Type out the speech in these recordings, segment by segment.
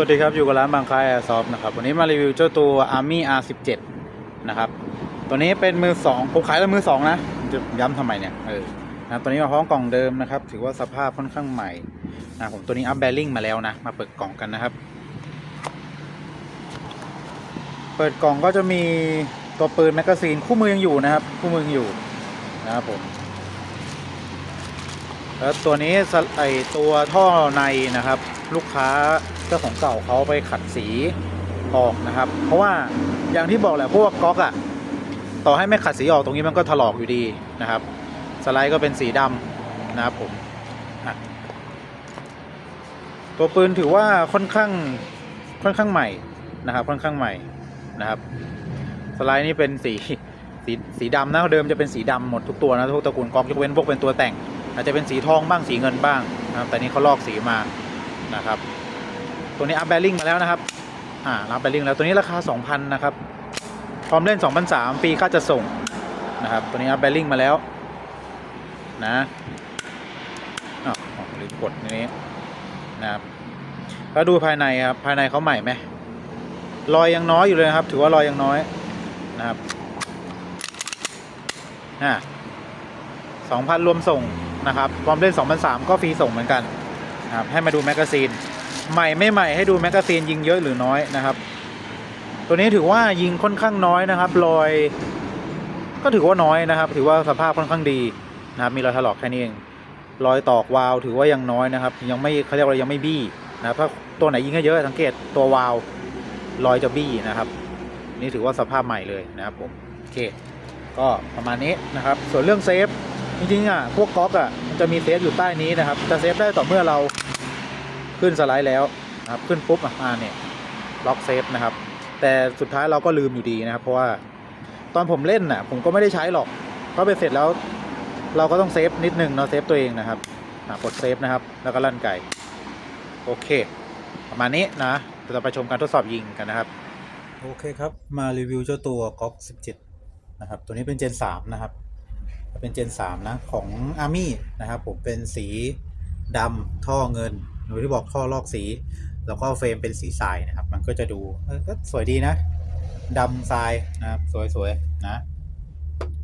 วัสดีครับอยู่กับร้านบางคายแอร์ซอฟนะครับวันนี้มารีวิวเจ้าตัว Army R17 นะครับตัวนี้เป็นมือสองผมขายแล้วมือสองนะจะย้ำทำไมเนี่ยเออนะตัวนี้มาพร้อมกล่องเดิมนะครับ ถือว่าสภาพค่อนข้างใหม่นะผมตัวนี้อัพแบริ่งมาแล้วนะ มาเปิดกล่องกันนะครับ เปิดกล่องก็จะมีตัวปืนแมกกาซีนคู่มือยังอยู่นะครับ คู่มือยังอยู่นะครับผมแล้วตัวนี้สไอตัวท่อในนะครับ ลูกค้า เจ้าของเก่าเขาไปขัดสีออกนะครับ เพราะว่าอย่างที่บอกแหละพวกก๊อกอะต่อให้ไม่ขัดสีออกตรงนี้มันก็ถลอกอยู่ดีนะครับ สไลด์ก็เป็นสีดำนะครับผมตัวปืนถือว่าค่อนข้างค่อนข้างใหม่นะครับ ค่อนข้างใหม่นะครับ สไลด์นี่เป็นสีสีสีดำนะเดิมจะเป็นสีดำหมดทุกตัวนะทุกตระกูลก๊อกยกเว้นพวกเป็นตัวแต่ง อาจจะเป็นสีทองบ้างสีเงินบ้างนะครับแต่นี้เขาลอกสีมานะครับ ตัวนี้อัพแบริ่งมาแล้วนะครับ อ่าอัพแบริ่งแล้วตัวนี้ราคา 2,000 นะครับ พร้อมเล่น 2,003ปีค่าจะส่งนะครับ ตัวนี้อัพแบริ่งมาแล้วนะอ๋อลืมกดนี้นะครับแล้วดูภายในครับ ภายในเขาใหม่ไหมรอยยังน้อยอยู่เลยนะครับ ถือว่ารอยยังน้อยนะครับอ่า2,000 รวมส่งนะครับพร้อมเล่น 2,003ก็ฟรีส่งเหมือนกันนะครับให้มาดูแมกกาซีน ใหม่ไม่ใหม่ให้ดูแมกกาซีนยิงเยอะหรือน้อยนะครับ ตัวนี้ถือว่ายิงค่อนข้างน้อยนะครับรอย ก็ถือว่าน้อยนะครับ ถือว่าสภาพค่อนข้างดีนะครับ มีรอยถลอกแค่นี้เองรอยตอกวาวถือว่ายังน้อยนะครับ ยังไม่เขาเรียกว่ายังไม่บี้นะครับถ้าตัวไหนยิงเยอะสังเกตตัววาวรอยจะบี้นะครับ นี่ถือว่าสภาพใหม่เลยนะครับผมโอเค ก็ประมาณนี้นะครับ ส่วนเรื่องเซฟจริงๆอะพวกก๊อกอะมันจะมีเซฟอยู่ใต้นี้นะครับจะเซฟได้ต่อเมื่อเรา ขึ้นสไลด์แล้วนะครับขึ้นปุ๊บอะอ่าเนี่ยล็อกเซฟนะครับ แต่สุดท้ายเราก็ลืมอยู่ดีนะครับ เพราะว่าตอนผมเล่นน่ะ ผมก็ไม่ได้ใช้หรอกเพราะไปเสร็จแล้ว เราก็ต้องเซฟนิดนึงเนาะเซฟตัวเองนะครับกดเซฟนะครับ แล้วก็ลั่นไก่โอเค ประมาณนี้นะเราไปชมการทดสอบยิงกันนะครับ โอเคครับ มารีวิวเจ้าตัวก๊อก17 นะครับ ตัวนี้เป็นเจน 3 นะครับ เป็นเจน 3 นะ ของ Army นะครับ ผมเป็นสีดำท่อเงิน หรือที่บอกท่อลอกสี แล้วก็เฟรมเป็นสีทรายนะครับ มันก็จะดูก็สวยดีนะดำทรายนะครับสวยๆนะ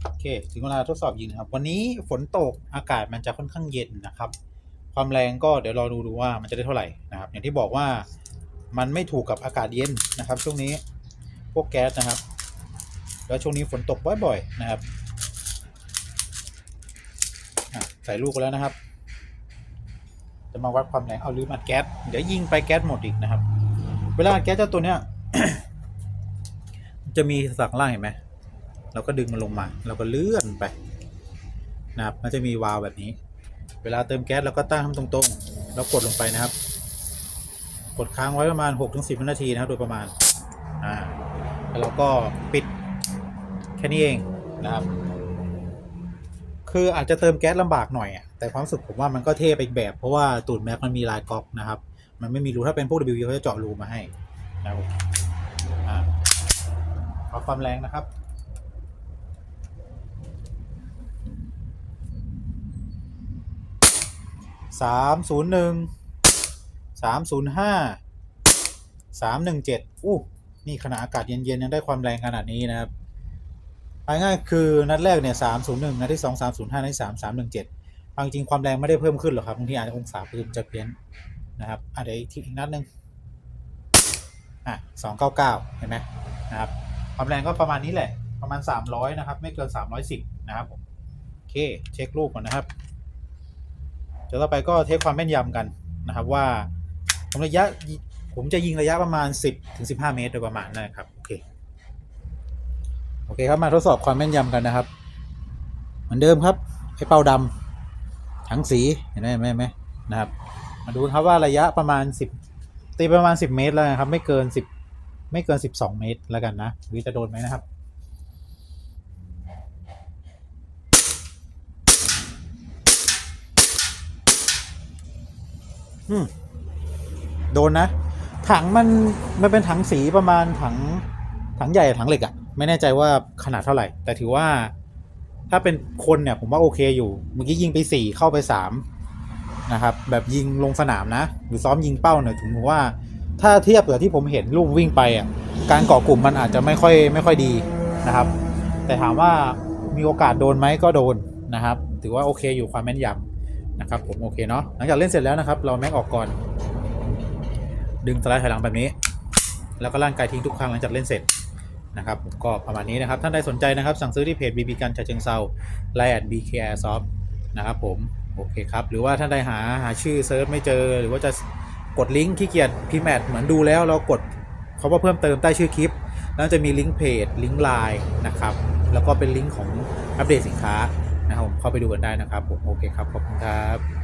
โอเคถึงเวลาทดสอบยิงนะครับ วันนี้ฝนตกอากาศมันจะค่อนข้างเย็นนะครับ ความแรงก็เดี๋ยวรอดูดูว่ามันจะได้เท่าไหร่นะครับ อย่างที่บอกว่ามันไม่ถูกกับอากาศเย็นนะครับ ช่วงนี้พวกแก๊สนะครับ แล้วช่วงนี้ฝนตกบ่อยๆนะครับใส่ลูกไปแล้วนะครับ จะมาวัดความแรงเอาลืมอัดแก๊สเดี๋ยวยิงไปแก๊สหมดอีกนะครับ เวลาอัดแก๊สเจ้าตัวเนี้ยจะมีสักล่างเห็นไหมเราก็ดึงมันลงมาเราก็เลื่อนไปนะครับ มันจะมีวาล์วแบบนี้ เวลาเติมแก๊สเราก็ตั้งให้มันตรงๆแล้วกดลงไปนะครับ กดค้างไว้ประมาณ 6-10วินาทีนะครับโดยประมาณอ่าแล้วเราก็ปิดแค่นี้เองนะครับ คืออาจจะเติมแก๊สลำบากหน่อยอะ แต่ความสึกผมว่ามันก็เท่ไปอีกแบบ เพราะว่าตูดแม็กมันมีลายก๊อกนะครับ มันไม่มีรูถ้าเป็นพวก W เขาจะเจาะรูมาให้นะครับผมอ่าเอความแรงนะครับสามศูนย์หนึ่งสามศูนย์ห้าสามหนึ่งเจ็ดอู้นี่ขณะอากาศเย็นๆยังได้ความแรงขนาดนี้นะครับง่ายๆคือนัดแรกเนี่ยสามศูนย์หนึ่งนัดที่สองสามศูนย์ห้านัดที่สามสามหนึ่งเจ็ด บางจริงความแรงไม่ได้เพิ่มขึ้นหรอกครับบางทีอาจจะองศาปืนจะเพี้ยนนะครับอะเดี๋ยวอีกทีอีกนัดหนึ่งอะสองเก้าเก้าเห็นไหมนะครับความแรงก็ประมาณนี้แหละ ประมาณสามร้อยนะครับ ไม่เกินสามร้อยสิบนะครับผมโอเคเช็คลูกก่อนนะครับเดี๋ยวต่อไปก็เทสความแม่นยำกันนะครับว่าผมระยะผมจะยิงระยะประมาณ 10ถึง15 เมตรโดยประมาณนะครับโอเคโอเคครับมาทดสอบความแม่นยำกันนะครับ เหมือนเดิมครับไอ้เป้าดำ ถังสีเห็นไหมไหมไหมนะครับ มาดูครับว่าระยะประมาณ 10 ตีประมาณ 10 เมตรแล้วนะครับ ไม่เกิน 10 ไม่เกิน 12 เมตรแล้วกันนะวิจะโดนไหมนะครับอืมโดนนะ ถังมันมันเป็นถังสีประมาณถังถังใหญ่ถังเหล็กอะไม่แน่ใจว่าขนาดเท่าไหร่ แต่ถือว่า ถ้าเป็นคนเนี่ยผมว่าโอเคอยู่ เมื่อกี้ยิงไปสี่เข้าไปสามนะครับ แบบยิงลงสนามนะ หรือซ้อมยิงเป้าเนี่ยผมว่า ถ้าเทียบกับที่ผมเห็นลูกวิ่งไปอะการเกาะกลุ่มมันอาจจะไม่ค่อยไม่ค่อยดีนะครับ แต่ถามว่ามีโอกาสโดนไหมก็โดนนะครับ ถือว่าโอเคอยู่ความแม่นยำนะครับ ผมโอเคเนาะหลังจากเล่นเสร็จแล้วนะครับ เราแม็กออกก่อน ดึงสไลด์ถอยหลังแบบนี้ แล้วก็ร่างกายทิ้งทุกครั้งหลังจากเล่นเสร็จ นะครับผมก็ประมาณนี้นะครับ ท่านใดสนใจนะครับ สั่งซื้อที่เพจ BB กันชาเชิงเซาไลน์แอด BK Airsoft นะครับผมโอเคครับ หรือว่าท่านใดหาหาชื่อเซิร์ชไม่เจอ หรือว่าจะกดลิงก์ขี้เกียจพิมพ์แอดเหมือนดูแล้วเรากดเขาว่าเพิ่มเติมใต้ชื่อคลิป แล้วจะมีลิงก์เพจลิงก์ไลน์นะครับแล้วก็เป็นลิงก์ของอัปเดตสินค้านะครับผมเข้าไปดูกันได้นะครับผมโอเคครับขอบคุณครับ